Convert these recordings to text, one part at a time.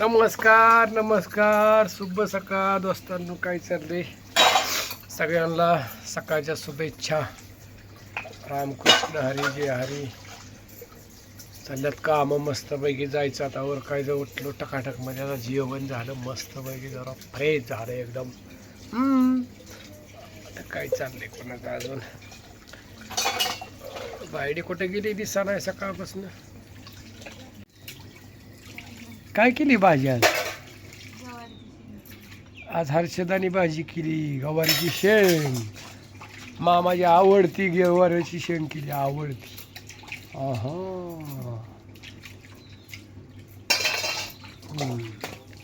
नमस्कार नमस्कार. शुभ सकाळ दोस्तांनो काय चालले सगळ्यांना सकाळच्या शुभेच्छा. रामकृष्ण हरी जय हरी. चालल्यात कामं मस्तपैकी जायचं. आता वर काय जर उठलो टकाटकमध्ये आता जेवण झालं मस्तपैकी जरा फ्रेश झालं एकदम. आता काय चाललंय कोणाचं अजून? बायडी कुठे गेली? दिसा नाही सकाळपासून. काय केली भाजी आज? आज हर्षदानी भाजी केली गवारीची शेंग मामाची आवडती गवारीची शेंग केली आवडती.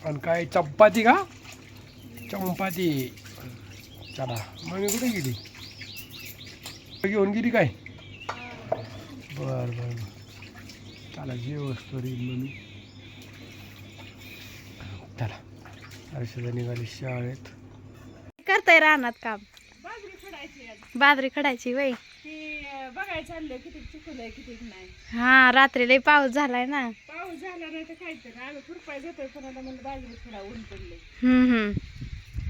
आणि काय चपाती का? चंपाती. चला मग कुठे गेली? घेऊन गेली काय? बर. बर चला जेवस तरी म्हणून चला. निघाली शाळेत. करताय रानात काम? बाजरी खडायची वय? बघायला चाललंय किती चुकलंय किती नाही. हा रात्री लय पाऊस झालाय ना. पाऊस झाला नाही तर खायचं ना आम्ही खुरपाय जातोय पण आता म्हणलं बाजरी खुडा ऊन पडले हम्म हम्म.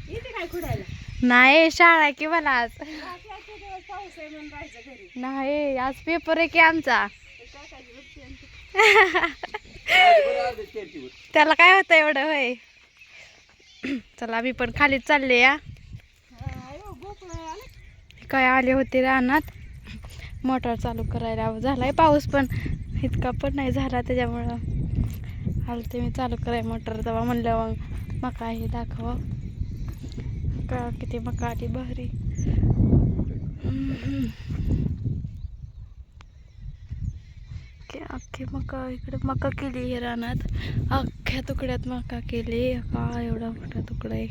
येते काय खुडायला नाही शाळा आहे की मला आज? बाकी आजच्या दिवस पाऊस आहे म्हणून राहायचं घरी. नाही आज पेपर आहे की आमचा. ते टाकायची वरती आणि ते- त्याला काय होतं एवढं होय? चला मी पण खालीच चालले या. काय आले होते रानात? मोटर चालू करायला झालाय पाऊस पण. इतका पण नाही झाला त्याच्यामुळं. आलं ते मी चालू कराय मोटर तेव्हा म्हणलं मग मका हे दाखवा का किती मका आली बहरी की अख्खी मका इकडे मका केली हे रानात. अख्ख्या तुकड्यात मका केली. का एवढा मोठा तुकडा आहे.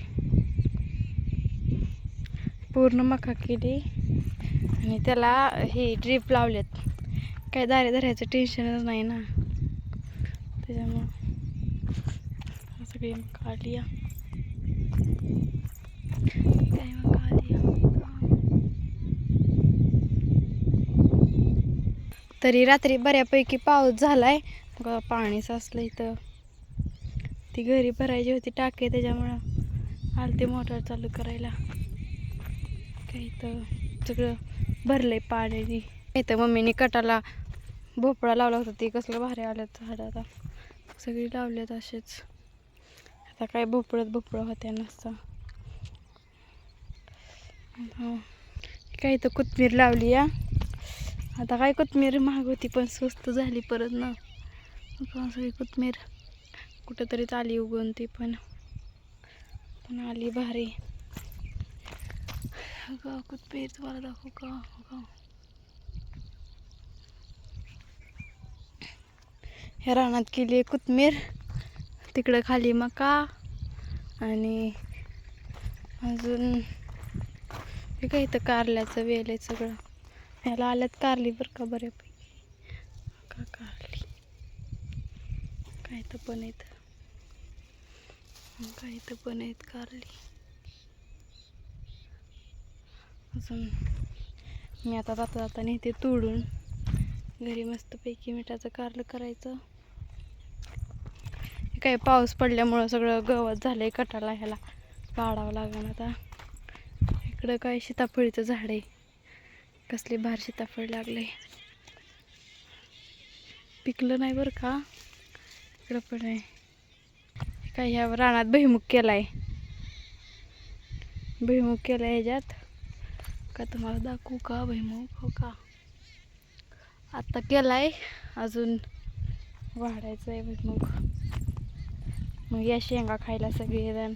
पूर्ण मका केली. आणि त्याला हे ड्रीप लावलेत. काय दारे धरायचं टेन्शनच नाही ना. त्याच्यामुळं सगळी मका आली. काय मका आली या. तरी रात्री बऱ्यापैकी पाऊस झालाय. ग- पाणी साचलं इथं. ती घरी भरायची होती टाके त्याच्यामुळं आलते मोटर चालू करायला. काही तर सगळं भरलंय पाण्याने इथं मम्मीने कटाला भोपळा लावला होता ती कसलं भारी आलं झाडं आता. सगळी लावल्यात असेच. आता काय भोपळत भोपळं होत्या नसता. हो. हा. काही तर कोथमीर लावली या आता काय कोथमीर महाग होती पण स्वस्त झाली परत ना. सगळी कोथमीर कुठंतरी आली उगवून ती पण पण आली भारी. अगं कोथमीर तुम्हाला दाखवू का? ह्या रानात केली आहे कोथमीर. तिकडं खाली मका आणि अजून हे काय इथं कारल्याचं वेल आहे सगळं. ह्याला आल्यात कारली बरं का बऱ्यापैकी. का कारली? काय तर पण आहेत. काय तर पण आहेत कारली? अजून मी आता जाता जाता नेते तोडून घरी मस्तपैकी मिठाचं कारलं करायचं. काय पाऊस पडल्यामुळं सगळं गवत झालंय कटाला ह्याला. काढावं लागेल आता. इकडं काय सीताफळीचं झाड आहे. कसली भार सीताफळ लागले पिकलं नाही बरं का? इकडं पण नाही काय ह्या रानात भुईमुग केलाय. भुईमुग केलाय ह्याच्यात. का तुम्हाला दाखवू का भुईमुग? हो का? आत्ता केलाय. अजून वाढायचं आहे भुईमुग. मग या शेंगा खायला सगळेजण.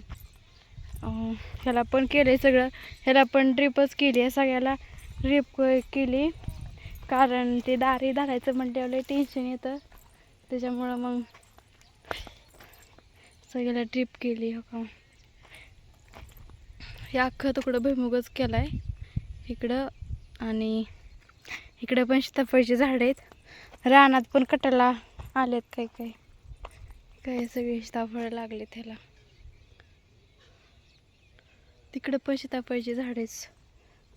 अं, ह्याला पण केलं आहे सगळं. ह्याला पण ड्रिपच केली आहे सगळ्याला. रेप केली. कारण ते दारे धरायचं म्हटल्यावर टेन्शन येतं. त्याच्यामुळं मग सगळ्याला ट्रिप केली हो का. हे अख्खं तुकडं भुईमुगच केलाय. आहे इकडं आणि इकडं पण सीताफळची झाडं आहेत. रानात पण कटाला आलेत काही काही काही सगळी सीताफळं लागले त्याला तिकडं पण सीताफळची झाड आहेत.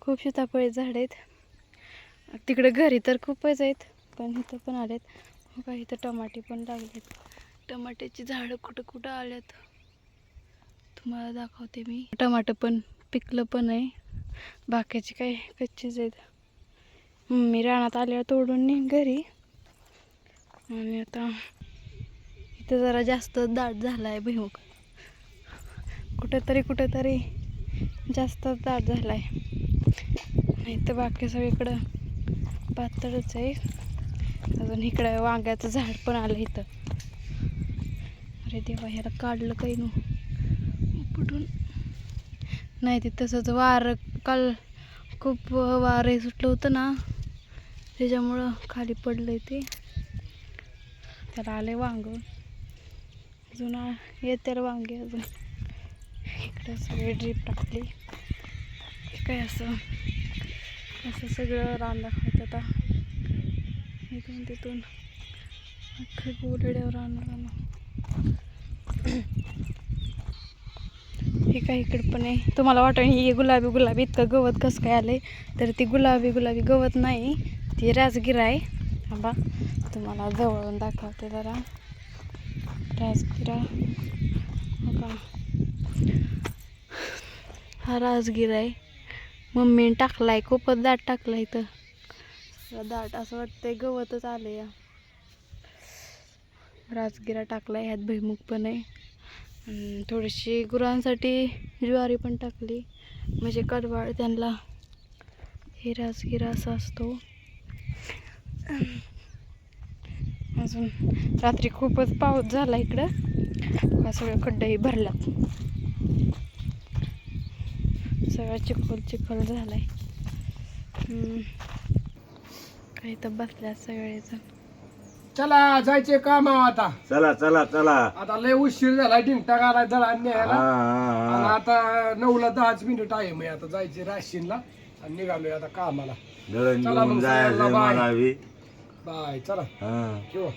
खूप सीताफळी झाड आहेत. तिकडे घरी तर खूपच आहेत पण इथं पण आलेत. आहेत का इथं टमाटे पण लागलेत. टमाट्याची झाडं कुठं कुठं आल्यात? तुम्हाला दाखवते मी. टमाटं पण पिकलं पण आहे. बाकीचे काही कच्चीच आहेत. मी रानात आल्यावर तोडून नेईन घरी. आणि आता इथं जरा जास्त दाट झाला आहे भुईमुग. कुठंतरी कुठंतरी जास्त दाट झाला आहे नाही तर बाकी सगळीकडं पातळच आहे. अजून इकडं वांग्याचं झाड पण आलं इथं. अरे देवा ह्याला काढलं काही न कुठून नाही ते तसंच वार काल खूप वारे सुटलं होतं ना. त्याच्यामुळं खाली पडलं ते. त्याला आले वांग. अजून आ- येते वांगे अजून. इकडं सगळी ड्रीप टाकली. काय असं? असं सगळं रान दाखवत आता. इथून तिथून अख्खं गोलड्यावर रान हे काय इकडं पण आहे. तुम्हाला वाटतं हे गुलाबी गुलाबी इतकं गवत कसं काय आलंय? तर ती गुलाबी गुलाबी गवत नाही ती राजगिरा आहे. थांबा तुम्हाला जवळून दाखवते जरा. राजगिरा. का हा राजगिरा आहे. मम्मीने टाकलाय खूपच दाट टाकलाय इथं. दाट असं वाटतंय गवतच आलं या राजगिरा टाकलाय ह्यात भुईमुग पण आहे. थोडीशी गुरांसाठी ज्वारी पण टाकली. म्हणजे कडवाळ त्यांना. हे राजगिरा असा असतो. अजून रात्री खूपच पाऊस झाला इकडं. हा सगळं खड्डेही भरला. सगळं चिखल चिखल झालाय. हम्म. काही तर बसल्यात सगळेजण. चला जायचे काम आता. चला चला चला. आता लय उशीर झाला टिंगटा हा, न्यायला आणि. आता नऊला दहाच मिनिट आहे. मी आता जायचे राशीनला आणि निघालोय आता कामाला. चला मग बाय चला. हा. किंवा